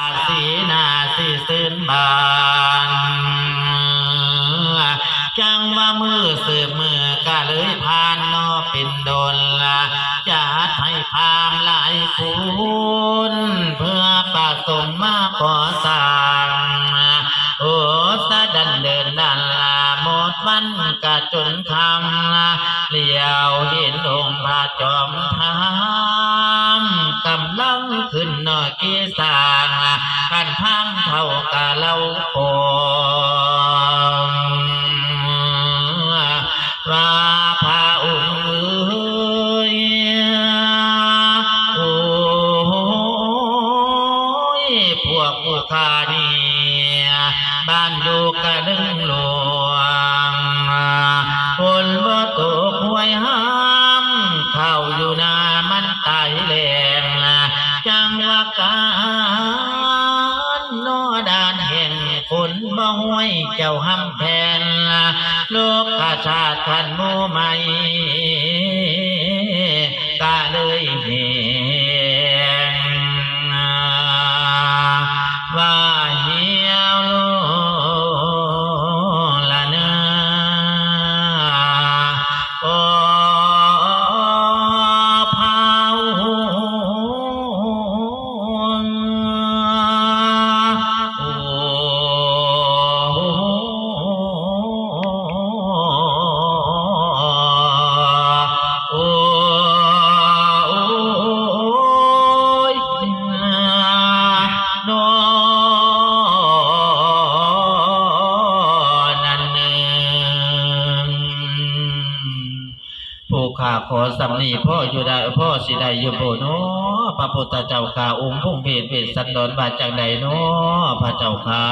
อาสีนาสีซื่นบานจังว่ามือสืบมือก็เลยพานนอเป็นโดนละจะให้พามหลายคุณเพื่อประสงค์มาขอสร้างโอ้สะดันเดินดันลาหมดวันกะจนคำลาเลี้ยวเห็นองค์พระจอมทา ลังขึ้นนอกีสางกันทางเท่ากะเล่าโคงว่าพระองค์เอ้ยโอ้ยพวกผู้ข้านี่บ้านอยู่กะดึงหลว จังว่าการโนดานแห่งฝนบ่ห้วยเจ้าห้ำแผ่นโลกกาชาติทันมูไม่กาเลยเห็ ข้าขอสำนีพ่ออยู่ได้พ่อสิได้อยู่โบเนาะพระพุทธเจ้าข้าองค์พุ่งเพศเวสสันดอนมาจากใดเนาะพระเจ้าข้า